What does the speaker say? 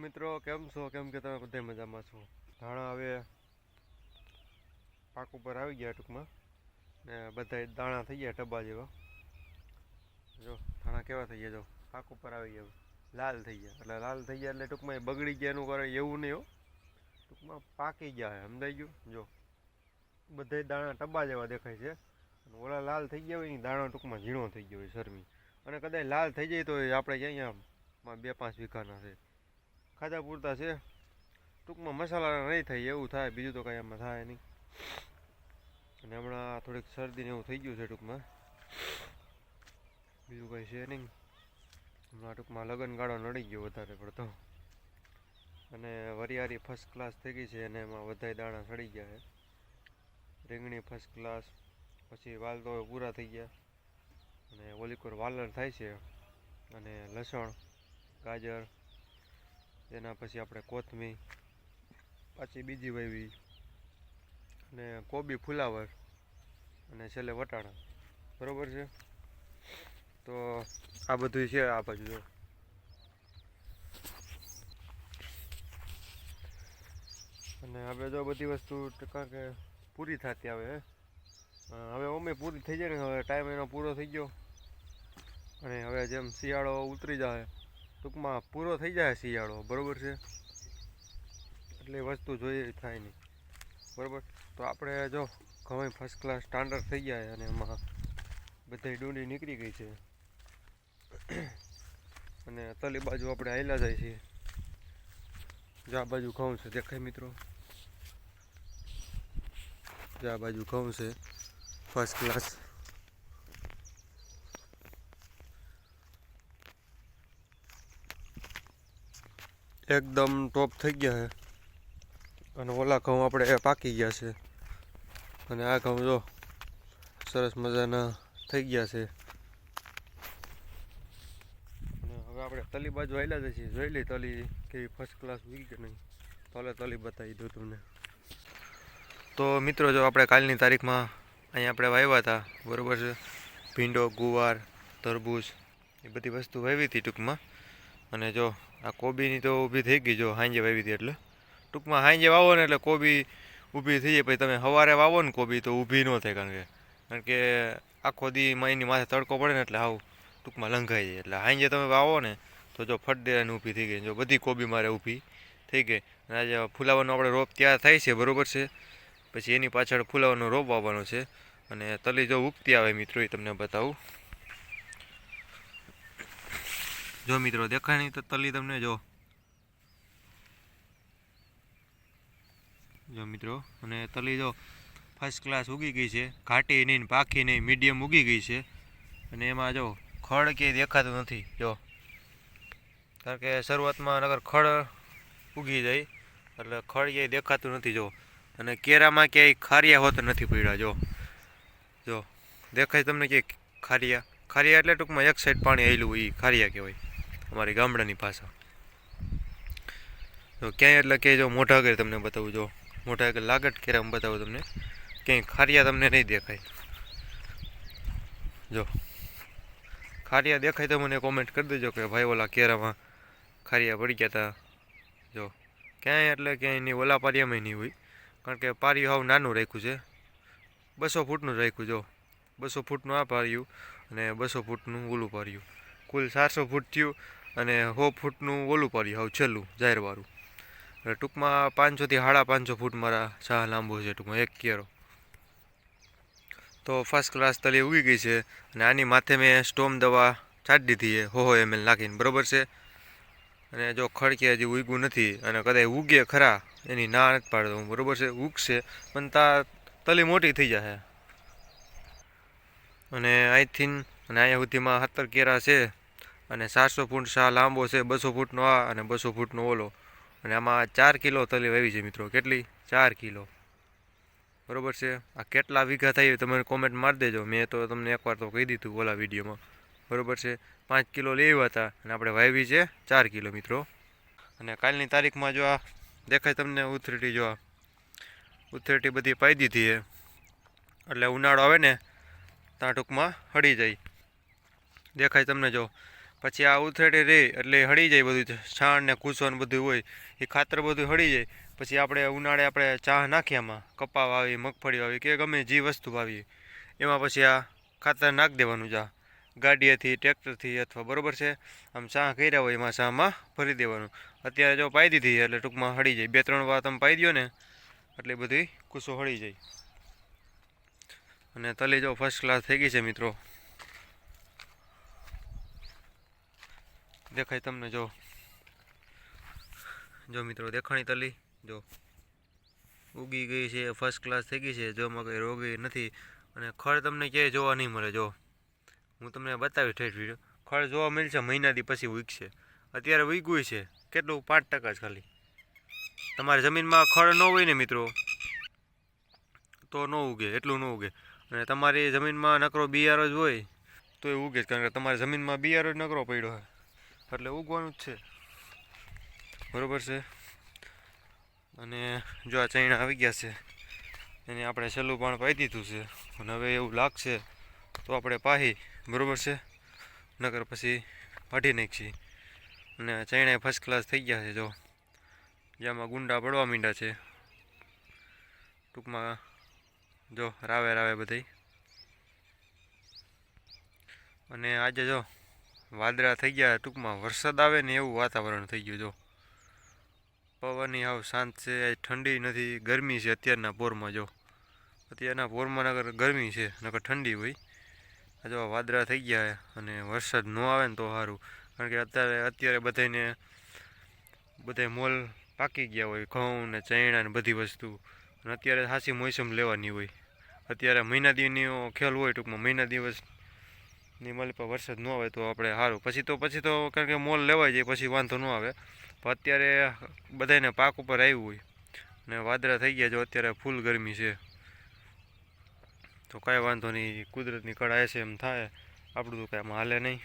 મિત્રો, કેમ છો? કેમ કે તમે બધા મજામાં છો? ધાણા હવે પાક ઉપર આવી ગયા ટૂંકમાં. ને બધા દાણા થઈ ગયા ટબા જેવા. જો, ધાણા કેવા થઈ ગયા? જો, પાક ઉપર આવી ગયા. લાલ થઈ ગયા. એટલે લાલ થઈ ગયા એટલે ટૂંકમાં એ બગડી ગયા એનું કરે એવું નહીં હો. ટૂંકમાં પાકી ગયા છે સમજાઈ ગયું? જો બધા દાણા ટબા જેવા દેખાય છે. અને ઓલા લાલ થઈ ગયા હોય ને, દાણો ટૂંકમાં ઝીણો થઈ ગયો હોય, શરમી. અને કદાચ લાલ થઈ જાય તો આપણે અહીંયા બે પાંચ વીઘાના છે. ખાધા પૂરતા છે. ટૂંકમાં મસાલા નહીં થાય, એવું થાય, બીજું તો કાંઈ એમાં થાય નહીં. અને હમણાં થોડીક શરદી ને એવું થઈ ગયું છે ટૂંકમાં. બીજું કંઈ છે નહીં. હમણાં ટૂંકમાં લગ્ન ગાળો નડી ગયો વધારે પડતો. અને વરિયાળી ફર્સ્ટ ક્લાસ થઈ ગઈ છે અને એમાં વધારે દાણા સડી ગયા છે. રીંગણી ફર્સ્ટ ક્લાસ પછી વાલ તો પૂરા થઈ ગયા. અને ઓલીકોર વાલર થાય છે. અને લસણ, ગાજર એના પછી આપણે કોથમીર, પાછી બીજી વાવી અને કોબી ફુલાવર અને છેલ્લે વટાણા. બરાબર છે? તો આ બધું છે આ બાજુ અને હવે જો બધી વસ્તુ ટકા કે પૂરી થતી આવે હવે અમે પૂરી થઈ જાય ને હવે ટાઈમ એનો પૂરો થઈ ગયો. અને હવે જેમ શિયાળો ઉતરી જાય ટૂંકમાં પૂરો થઈ જાય શિયાળો, બરોબર છે? એટલે વસ્તુ જોઈએ થાય નહીં. બરાબર? તો આપણે જો ઘઉં ફર્સ્ટ ક્લાસ સ્ટાન્ડર્ડ થઈ ગયા અને એમાં બધી ડુંડી નીકળી ગઈ છે. અને તલી બાજુ આપણે આવેલા જાય છે. જો આ બાજુ ઘઉં છે, દેખાય મિત્રો? જો આ બાજુ ઘઉં છે ફર્સ્ટ ક્લાસ એકદમ ટોપ થઈ ગયા છે. અને ઓલા ઘઉં આપણે પાકી ગયા છે. અને આ ઘઉં જો સરસ મજાના થઈ ગયા છે. અને હવે આપણે તલી બાજુ આવેલા છીએ જોઈ લઈ તલી કેવી ફર્સ્ટ ક્લાસ હોય કે નહીં. તલે તલી બતાવી દઉં તમને. તો મિત્રો જો આપણે કાલની તારીખમાં અહીંયા આપણે વાવ્યા હતા. બરોબર છે? ભીંડો, ગુવાર, તરબૂચ એ બધી વસ્તુ વાવી હતી ટૂંકમાં. અને જો આ કોબીની તો ઊભી થઈ ગઈ જો હાંજે વાવી હતી એટલે. ટૂંકમાં હાંજે વાવો ને એટલે કોબી ઊભી થઈ જાય. પછી તમે સવારે વાવો ને કોબી તો ઊભી ન થાય કારણ કે કારણ કે આખો દી એની માથે તડકો પડે ને એટલે આવું ટૂંકમાં લંઘાઈ જાય. એટલે હાંજે તમે વાવો ને તો જો ફટ દેવાની ઊભી થઈ ગઈ. જો બધી કોબી મારે ઊભી થઈ ગઈ. અને આજે ફૂલાવાનો આપણે રોપ તૈયાર થાય છે, બરોબર છે? પછી એની પાછળ ફૂલાવાનો રોપ વાવવાનો છે. અને તલી જો ઉગતી આવે મિત્રો, એ તમને બતાવું. જો મિત્રો નહીં તો તલી તમને જો. જો મિત્રો, અને તલી જો ફર્સ્ટ ક્લાસ ઉગી ગઈ છે. ઘાટી નહીં પાકી નહીં મીડિયમ ઉગી ગઈ છે. અને એમાં જો ખડ કે દેખાતું નથી, જો. કારણ કે શરૂઆતમાં અગર ખડ ઉગી જાય, એટલે ખડ ક્યાંય દેખાતું નથી, જો. અને કેરામાં ક્યાંય ખારિયા હોત નથી પડ્યા, જો. જો, દેખાય તમને કે ખારિયા? ખારિયા એટલે ટૂંકમાં એક સાઈડ પાણી આવેલું એ ખારિયા કહેવાય. અમારી ગામડાની ભાષા. જો ક્યાંય એટલે કે જો મોઢા આગળ તમને બતાવું, જો મોઢા આગળ લાગટ કેરામાં બતાવું તમને, ક્યાંય ખારિયા તમને નહીં દેખાય. જો, ખારિયા દેખાય તો મને કોમેન્ટ કરી દેજો કે ભાઈ ઓલા કેરામાં ખારિયા પડી ગયા હતા જો, ક્યાંય એટલે ક્યાંય નહીં ઓલા પારિયામાં નહીં હોય. કારણ કે પારિયું હાવ નાનું રાખ્યું છે. બસો ફૂટનું રાખ્યું, જો. બસો ફૂટનું આ પાર્યું અને બસો ફૂટનું ઓલું પાર્યું. કુલ ચારસો ફૂટ થયું. અને સો ફૂટનું ઓલું પાર્યું હાવ છેલ્લું જાહેરવાળું એટલે ટૂંકમાં પાંચસોથી સાડા પાંચસો ફૂટ મારા શાહ લાંબો છે ટૂંકમાં, એક કેરો. તો ફર્સ્ટ ક્લાસ તલી ઉગી ગઈ છે અને આની માથે મેં સ્ટોમ દવા છાંટી દીધી છે, હો હો એમએલ નાખીને, બરાબર છે? અને જો ખડકે હજી ઉગ્યું નથી અને કદાચ ઉગે ખરા, એની ના નથી પાડતો હું, બરોબર છે? ઉગશે, પણ તા તલી મોટી થઈ જશે અને આઈ અહીંથી અને અહીંયા સુધીમાં સત્તર કેરા છે. અને સાતસો ફૂટ શાહ લાંબો છે, બસો ફૂટનો આ અને બસો ફૂટનો ઓલો. અને આમાં ચાર કિલો તલી વાવી છે મિત્રો, કેટલી? ચાર કિલો. બરોબર છે? આ કેટલા વીઘા થાય એ તમે કોમેન્ટ મારી દેજો. મેં તો તમને એકવાર તો કહી દીધું ઓલા વિડીયોમાં. બરોબર છે? પાંચ કિલો લેવા હતા અને આપણે વાવી છે ચાર કિલો મિત્રો. અને કાલની તારીખમાં જો આ દેખાય તમને ઉથરેટી જો આ. ઉથરેટી બધી પાઈ દીધી છે. એટલે ઉનાળો આવે ને, ત્યાં ટૂંકમાં હળી જાય. દેખાય તમને જો. પછી આ ઉથરેટી રહે એટલે હળી જાય બધું છાણ ને કૂસો ને બધું હોય, એ ખાતર બધું હળી જાય. પછી આપણે ઉનાળે આપણે ચા નાખીએ આમાં કપા વાવી મગફળી વાવી કે ગમે જે વસ્તુ વાવીએ. એમાં પછી આ ખાતર નાખી દેવાનું જા ગાડીએથી, ટ્રેક્ટરથી અથવા બરોબર છે, આમ ચા કર્યા હોય એમાં ચામાં ભરી દેવાનું. અત્યારે જો પાઈ દીધી એટલે ટૂંકમાં હળી જાય. બે ત્રણ વાર તમે પાઈ દો ને, એટલે બધી કૂસો હળી જાય. અને તલી જો ફર્સ્ટ ક્લાસ થઈ ગઈ છે મિત્રો. દેખાય તમને જો. જો મિત્રો, દેખાણી તલી, જો. ઉગી ગઈ છે ફર્સ્ટ ક્લાસ થઈ ગઈ છે જોમાં કંઈ રોગી નથી. અને ખળ તમને ક્યાંય જોવા નહીં મળે, જો. હું તમને બતાવીશ ઠેઠ વીડિયો ખળ જોવા મળશે મહિનાથી પછી ઉગશે. અત્યારે ઉગ્યું છે, કેટલું? પાંચ ટકા જ ખાલી. તમારી જમીનમાં ખળ ન હોય ને મિત્રો, તો ન ઉગે, એટલું ન ઉગે. અને તમારી જમીનમાં નકરો બિયારો જ હોય, તો એ ઉગે જ, કારણ કે તમારી જમીનમાં બિયારો જ નકરો પડ્યો હોય. એટલે ઉગવાનું જ છે. બરોબર છે? અને જો આ ચૈણા આવી ગયા છે, એને આપણે છેલ્લું પણ પાઈ દીધું છે. અને હવે એવું લાગશે તો આપણે પાહી, બરોબર છે? નકર પછી પાડી નાખીએ. અને ચૈણા ફર્સ્ટ ક્લાસ થઈ ગયા છે, જો. જેમાં ગુંડા પડવા માંડ્યા છે. ટૂંકમાં જો, રાવે રાવે બધી અને આજે જો વાદળા થઈ ગયા, ટૂંકમાં વરસાદ આવે ને એવું વાતાવરણ થઈ ગયું, જો. પવનની હાવ શાંત છે ઠંડી નથી, ગરમી છે અત્યારના પોરમાં, જો. અત્યારના પોરમાં નગર ગરમી છે નગર ઠંડી હોય. જો વાદળા થઈ ગયા અને વરસાદ ન આવે ને તો સારું કારણ કે અત્યારે અત્યારે બધાને બધા મોલ પાકી ગયા હોય, ઘઉં ને ચૈણા ને બધી વસ્તુ. અને અત્યારે સાચી મોસમ લેવાની હોય. અત્યારે મહિના દિવસનો ખેલ હોય ટૂંકમાં, મહિના દિવસ ની માલી પર વરસાદ ન આવે તો આપણે સારું પછી તો પછી તો કારણ કે મોલ લેવાય જાય, પછી વાંધો ન આવે. પણ અત્યારે બધાને પાક ઉપર આવ્યું હોય. ને વાદળા થઈ ગયા જો અત્યારે ફૂલ ગરમી છે. તો કાંઈ વાંધો નહીં, કુદરતની કળા છે એમ થાય. આપણું તો કાંઈ હાલે નહીં.